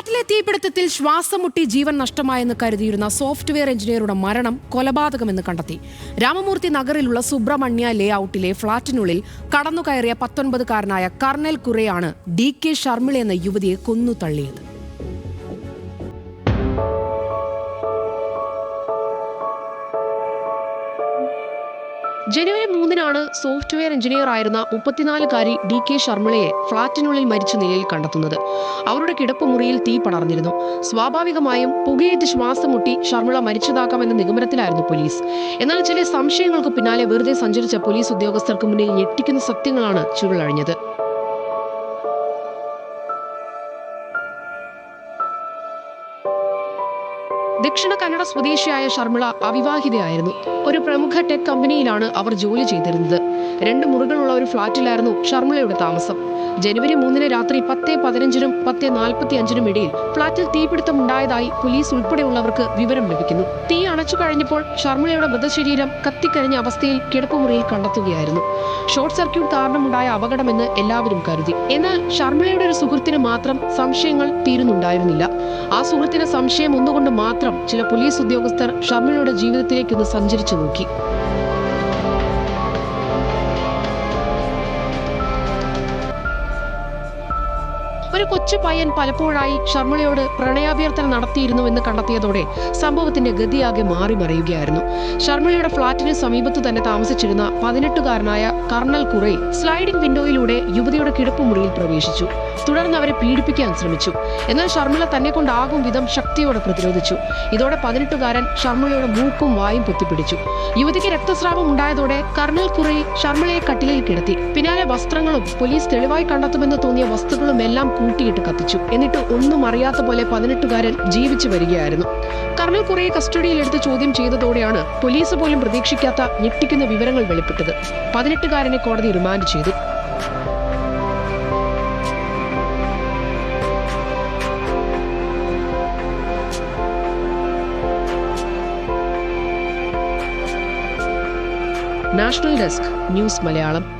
ഫ്ളാറ്റിലെ തീപിടുത്തത്തിൽ ശ്വാസം മുട്ടി ജീവൻ നഷ്ടമായെന്ന് കരുതിയിരുന്ന സോഫ്റ്റ്വെയർ എഞ്ചിനീയറുടെ മരണം കൊലപാതകമെന്ന് കണ്ടെത്തി. രാമമൂർത്തി നഗറിലുള്ള സുബ്രഹ്മണ്യ ലേഔട്ടിലെ ഫ്ളാറ്റിനുള്ളിൽ കടന്നുകയറിയ പത്തൊൻപതുകാരനായ കർണൽ കുറയാണ് ഡി കെ ശർമിള എന്ന യുവതിയെ കൊന്നു തള്ളിയത്. ജനുവരി മൂന്നിനാണ് സോഫ്റ്റ്വെയർ എഞ്ചിനീയർ ആയിരുന്ന മുപ്പത്തിനാലുകാരി ഡി കെ ശർമ്മളയെ ഫ്ളാറ്റിനുള്ളിൽ മരിച്ച നിലയിൽ കണ്ടെത്തുന്നത്. അവരുടെ കിടപ്പ് മുറിയിൽ തീ പടർന്നിരുന്നു. സ്വാഭാവികമായും പുകയേറ്റ് ശ്വാസം മുട്ടി ശർമ്മള മരിച്ചതാക്കാമെന്ന നിഗമനത്തിലായിരുന്നു പോലീസ്. എന്നാൽ ചില സംശയങ്ങൾക്ക് പിന്നാലെ വെറുതെ സഞ്ചരിച്ച പോലീസ് ഉദ്യോഗസ്ഥർക്ക് മുന്നിൽ ഞെട്ടിക്കുന്ന സത്യങ്ങളാണ് ചുരുളഴിഞ്ഞത്. ദക്ഷിണ കന്നഡ സ്വദേശിയായ ശർമിള അവിവാഹിതയായിരുന്നു. ഒരു പ്രമുഖ ടെക് കമ്പനിയിലാണ് അവർ ജോലി ചെയ്തിരുന്നത്. രണ്ട് മുറികളുള്ള ഒരു ഫ്ളാറ്റിലായിരുന്നു ശർമിളയുടെ താമസം. ജനുവരി മൂന്നിന് രാത്രി പത്ത് പതിനഞ്ചിനും പത്ത് നാൽപ്പത്തി അഞ്ചിനും ഇടയിൽ ഫ്ളാറ്റിൽ തീപിടുത്തം ഉണ്ടായതായി പോലീസ് ഉൾപ്പെടെയുള്ളവർക്ക് വിവരം ലഭിക്കുന്നു. തീ അണച്ചു കഴിഞ്ഞപ്പോൾ ശർമിളയുടെ മൃതശരീരം കത്തിക്കരിഞ്ഞ അവസ്ഥയിൽ കിടപ്പുമുറിയിൽ കണ്ടെത്തുകയായിരുന്നു. ഷോർട്ട് സർക്യൂട്ട് കാരണമുണ്ടായ അപകടമെന്ന് എല്ലാവരും കരുതി. എന്നാൽ ശർമിളയുടെ ഒരു സുഹൃത്തിന് മാത്രം സംശയങ്ങൾ തീരുന്നുണ്ടായിരുന്നില്ല. ആ സുഹൃത്തിന് സംശയം ഒന്നുകൊണ്ട് മാത്രം ചില പോലീസ് ഉദ്യോഗസ്ഥർ ഷർമിളയുടെ ജീവിതത്തിലേക്കൊന്ന് സഞ്ചരിച്ചു നോക്കി ഒരു കൊച്ചു പയ്യൻ പലപ്പോഴായി ഷർമിളയോട് പ്രണയാഭ്യർത്ഥന നടത്തിയിരുന്നുവെന്ന് കണ്ടെത്തിയതോടെ സംഭവത്തിന്റെ ഗതിയാകെ മാറി മറിയുകയായിരുന്നു ഷർമിളയുടെ ഫ്ളാറ്റിന് സമീപത്ത് തന്നെ താമസിച്ചിരുന്ന പതിനെട്ടുകാരനായ കർണൽ കുറേ സ്ലൈഡിംഗ് വിൻഡോയിലൂടെ യുവതിയുടെ കിടപ്പുമുറിയിൽ പ്രവേശിച്ചു. തുടർന്ന് അവരെ പീഡിപ്പിക്കാൻ ശ്രമിച്ചു. എന്നാൽ ഷർമിള തന്നെ കൊണ്ടാകും വിധം ശക്തിയോടെ പ്രതിരോധിച്ചു. ഇതോടെ പതിനെട്ടുകാരൻ ഷർമിളയുടെ മൂക്കും വായും പൊത്തിപ്പിടിച്ചു. യുവതിക്ക് രക്തസ്രാവം ഉണ്ടായതോടെ കർണൽ കുറേ ഷർമിളയെ കട്ടിലിൽ കിടത്തി. പിന്നാലെ വസ്ത്രങ്ങളും പോലീസ് തെളിവായി കണ്ടെത്തുമെന്ന് തോന്നിയ വസ്തുക്കളും എല്ലാം കൂട്ടിയിട്ട് കത്തിച്ചു. എന്നിട്ട് ഒന്നും അറിയാത്ത പോലെ പതിനെട്ടുകാരൻ ജീവിച്ചു വരികയായിരുന്നു. കർണൽ കുറേ കസ്റ്റഡിയിലെടുത്ത് ചോദ്യം ചെയ്തതോടെയാണ് പോലീസ് പോലും പ്രതീക്ഷിക്കാത്ത ഞെട്ടിക്കുന്ന വിവരങ്ങൾ വെളിപ്പെട്ടത്. പതിനെട്ടുകാരനെ കോടതി റിമാൻഡ് ചെയ്തു. National desk news Malayalam.